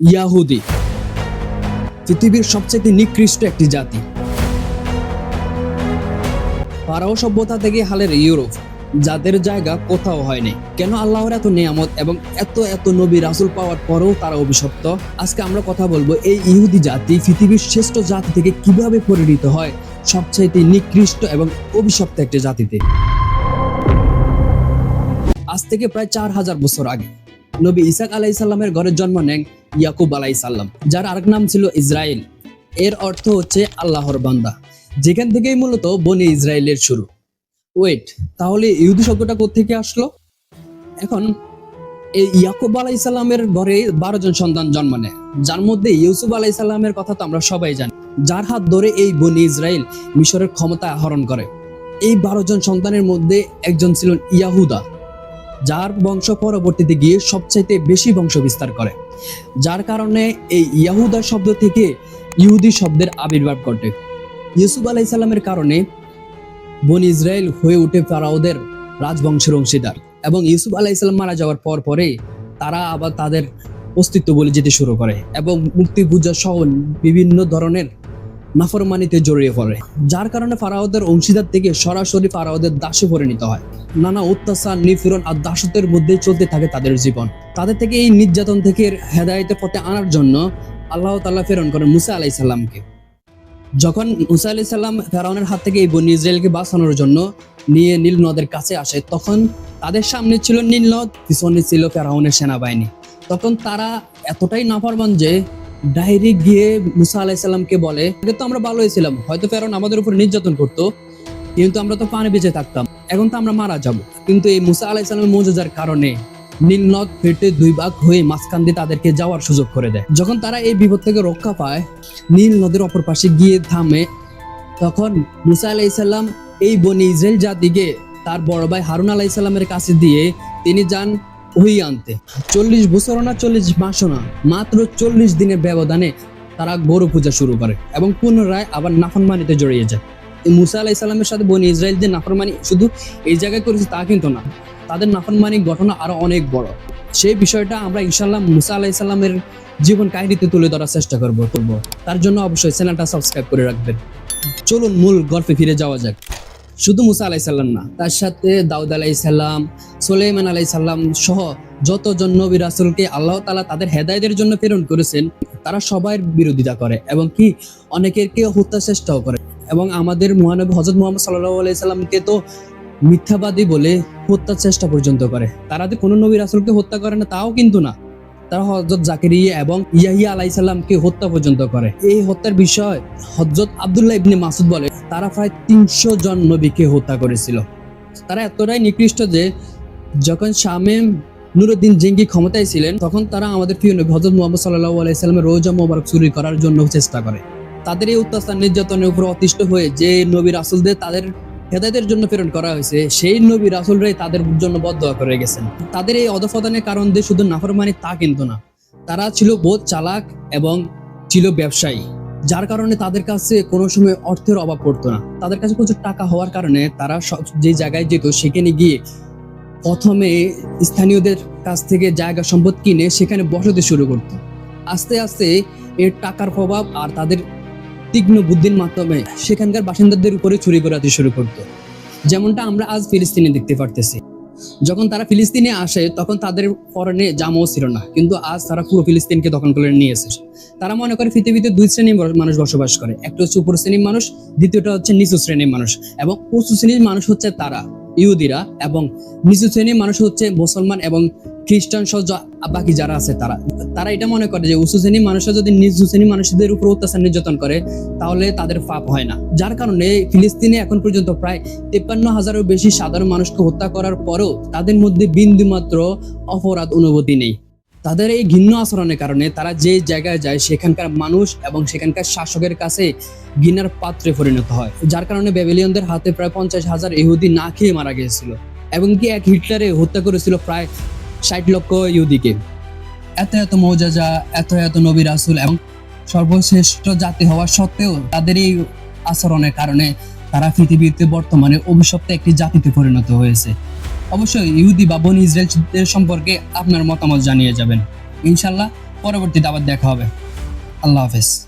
ইয়াহুদি। পৃথিবীর সবচেয়ে নিকৃষ্ট একটি জাতি। ফারাও সভ্যতা থেকে হালের ইউরোপ, যাদের জায়গা কোথাও হয়নি। কেন আল্লাহর এত নিয়ামত এবং এত এত নবী রাসুল পাওয়ার পরেও তারা অভিশপ্ত? আজকে আমরা কথা বলব এই ইহুদি জাতি পৃথিবীর শ্রেষ্ঠ জাতি থেকে কীভাবে পরিণত হয়, সবচাইতে নিকৃষ্ট এবং অভিশপ্ত একটি জাতিতে। আজ থেকে প্রায় চার হাজার বছর আগে নবী ইসাক আলাইসাল্লামের ঘরে জন্ম নেন ইয়াকুব আলাইসাল্লাম, যার আরেক নাম ছিল ইসরায়েল। এর অর্থ হচ্ছে আল্লাহর বান্দা। যেখান থেকেই মূলত বনি ইসরায়েলের শুরু। ওয়েট তাহলে ইহুদি শব্দটা কোথেকে আসলো? এখন, এই ইয়াকুব আলাইসাল্লামের ঘরে বারো জন সন্তান জন্ম নেয়। যার মধ্যে ইউসুফ আলাইসাল্লামের কথা তো আমরা সবাই জানি। যার হাত ধরে এই বনি ইসরায়েল মিশরের ক্ষমতা আহরণ করে। এই বারো জন সন্তানের মধ্যে একজন ছিলেন ইয়াহুদা। যার বংশ পরবর্তীতে গিয়ে সবচাইতে বেশি বংশ বিস্তার করে। যার কারণে এই ইয়াহুদা শব্দ থেকে ইহুদি শব্দের আবির্ভাব ঘটে। ইউসুফ আলাইসাল্লামের কারণে বন ইসরায়েল হয়ে উঠে ফারাওদের রাজবংশের অংশীদার এবং ইউসুফ আলাইসাল্লাম মারা যাওয়ার পর পরে তারা আবার তাদের অস্তিত্ব বলে যেতে শুরু করে এবং মুক্তি পূজা সহ বিভিন্ন ধরনের নাফরমানিতে জড়িয়ে পড়ে, যার কারণে ফারাওদের অংশীদার থেকে সরাসরি ফারাওদের দাসে পরিণত হয়। নানা অত্যাচার, নিপীড়ন আর দাসত্বের মধ্যেই চলতে থাকে তাদের জীবন। তাদের থেকে এই নির্যাতন থেকে হেদায়তের পথে আনার জন্য আল্লাহ তাল্লাহ প্রেরণ করেন মুসা আলাই সাল্লামকে যখন মুসা আলাই সাল্লাম ফেরাউনের হাত থেকে এই বনি ইসরায়েলকে বাঁচানোর জন্য নিয়ে নীল নদের কাছে আসে, তখন তাদের সামনে ছিল নীল নদ, পিছনে ছিল ফেরাউনের সেনাবাহিনী। তখন তারা এতটাই নাফরমান যে ডাইরেক্ট গিয়ে মুসা আলাইসাল্লামকে বলে, আগে তো আমরা ভালোই ছিলাম, হয়তো ফেরাউন আমাদের উপর নির্যাতন করতো, কিন্তু আমরা তো পানি বেঁচে থাকতাম, এখন তো আমরা মারা যাব। কিন্তু এই মুসা আলাইসাল্লামের মৌজার কারণে নীল নদ ফেটে দুই ভাগ হয়ে মাঝখান দিয়ে তাদেরকে যাওয়ার সুযোগ করে দেয়। যখন তারা এই বিপদ থেকে রক্ষা পায়, নীল নদের অপর পাশে গিয়ে থামে, তখন মুসা আলাইসাল্লাম এই বনি ইসরায়েল জাতিকে তার বড় ভাই হারুন আলাইসাল্লামের কাছে দিয়ে তিনি যান ওই আনতে। চল্লিশ বছর না চল্লিশ মাসও না মাত্র চল্লিশ দিনের ব্যবধানে তারা গরু পূজা শুরু করে এবং পুনরায় আবার নাফরমানিতে জড়িয়ে যায়। এই মুসা আলাহ ইসলামের সাথে বনি ইসরায়েল যে নাফরমানি শুধু এই জায়গায় করেছে তা কিন্তু না, তাদের নাফরমানি ঘটনা আরও অনেক বড়। সেই বিষয়টা আমরা ইনশাল্লাহ মুসা আলাহ ইসলামের জীবন কাহিনীতে তুলে ধরার চেষ্টা করব করব। তার জন্য অবশ্যই চ্যানেলটা সাবস্ক্রাইব করে রাখবেন। চলুন মূল গল্পে ফিরে যাওয়া যাক। শুধু মুসা আলাইসাল্লাম না, তার সাথে দাউদ আলাইসাল্লাম সোলেমান আলাইসাল্লাম সহ যতজন নবী রাসুলকে আল্লাহ তালা তাদের হেদায়তের জন্য প্রেরণ করেছেন, তারা সবাই বিরোধিতা করে এবং কি অনেকেরকে হত্যা চেষ্টাও করে। এবং আমাদের মহানবী হজরত মোহাম্মদ সাল্লাহ আলাইসাল্লামকে তো মিথ্যাবাদী বলে হত্যার চেষ্টা পর্যন্ত করে। তারা যে কোনো নবী রাসুলকে হত্যা করে না, তাও কিন্তু না। তারা হজরত জাকিরিয়া এবং ইয়াহিয়া আলাইসাল্লামকে হত্যা পর্যন্ত করে। এই হত্যার বিষয় হজরত আবদুল্লাহ ইবনে মাসুদ বলে, তারা প্রায় তিনশো জন নবীকে হত্যা করেছিল। তারা এতটাই নিকৃষ্ট যে, যখন শামে নুরুদ্দিন জিঙ্গি ক্ষমতায় ছিলেন, তখন তারা আমাদের প্রিয় নবী হজরত মোহাম্মদ সাল্লাহ আলাইসাল্লামের রোজা মোবারক চুরি করার জন্য চেষ্টা করে। তাদের এই অত্যাচার নির্যাতনের উপর অতিষ্ঠ হয়ে যে নবী রাসুলদের তাদের হেদায়তের জন্য প্রেরণ করা হয়েছে, সেই নবী রাসুলরাই তাদের জন্য বদয়া করে গেছেন। তাদের এই অধপতনের কারণ দিয়ে শুধু নাফরমানি তা কিন্তু না, তারা ছিল বোধ চালাক এবং ছিল ব্যবসায়ী, যার কারণে তাদের কাছে কোনো সময় অর্থের অভাব পড়তো না। তাদের কাছে প্রচুর টাকা হওয়ার কারণে তারা যে জায়গায় যেত সেখানে গিয়ে প্রথমে স্থানীয়দের কাছ থেকে জায়গা সম্পদ কিনে সেখানে বসতি শুরু করত। আস্তে আস্তে এর টাকার প্রভাব আর তাদের তীক্ষ্ণ বুদ্ধির মাধ্যমে সেখানকার বাসিন্দাদের উপরে চুরি করাতে শুরু করত। যেমনটা আমরা আজ ফিলিস্তিনে দেখতে পারতেছি। যখন তারা ফিলিস্তিনে আসে, তখন তাদের পরনে জামাও ছিল না। কিন্তু আজ তারা পুরো ফিলিস্তিনকে দখল করে নিয়ে এসেছে। তারা মনে করে পৃথিবীতে দুই শ্রেণির মানুষ বসবাস করে। একটা হচ্ছে উপর শ্রেণির মানুষ, দ্বিতীয়টা হচ্ছে নিচু শ্রেণির মানুষ। এবং উঁচু শ্রেণির মানুষ হচ্ছে তারা, ইহুদিরা এবং নিচু শ্রেণির মানুষ হচ্ছে মুসলমান এবং খ্রিস্টান সহ বাকি যারা আছে, তারা তারা এটা মনে করে যে উঁচু শ্রেণির মানুষরা যদি নিচু শ্রেণির মানুষদের উপর অত্যাচার নির্যাতন করে, তাহলে তাদের পাপ হয় না। যার কারণে ফিলিস্তিনে এখন পর্যন্ত প্রায় তেপ্পান্ন হাজারেরও বেশি সাধারণ মানুষকে হত্যা করার পরেও তাদের মধ্যে বিন্দুমাত্র অপরাধ অনুভূতি নেই। তাদের এই ঘৃণ্য আচরণের কারণে তারা যে জায়গায় যায়, সেখানকার মানুষ এবং সেখানকার শাসকের কাছে ঘৃণার পাত্রে পরিণত হয়। যার কারণে বেবিলিয়নদের হাতে প্রায় পঞ্চাশ হাজার ইহুদি না খেয়ে মারা গিয়েছিল এবং কি এক হিটলারে হত্যা করেছিল প্রায় ষাট লক্ষ ইহুদিকে। এত এত মৌজাজা, এত এত নবী রাসুল এবং সর্বশ্রেষ্ঠ জাতি হওয়া সত্ত্বেও তাদের এই আচরণের কারণে তারা পৃথিবীতে বর্তমানে অভিশপ্ত একটি জাতিতে পরিণত হয়েছে। অবশ্যই ইহুদি বা বনি ইসরায়েলদের সম্পর্কে আপনার মতামত জানিয়ে যাবেন। ইনশাল্লাহ পরবর্তীতে আবার দেখা হবে। আল্লাহ হাফেজ।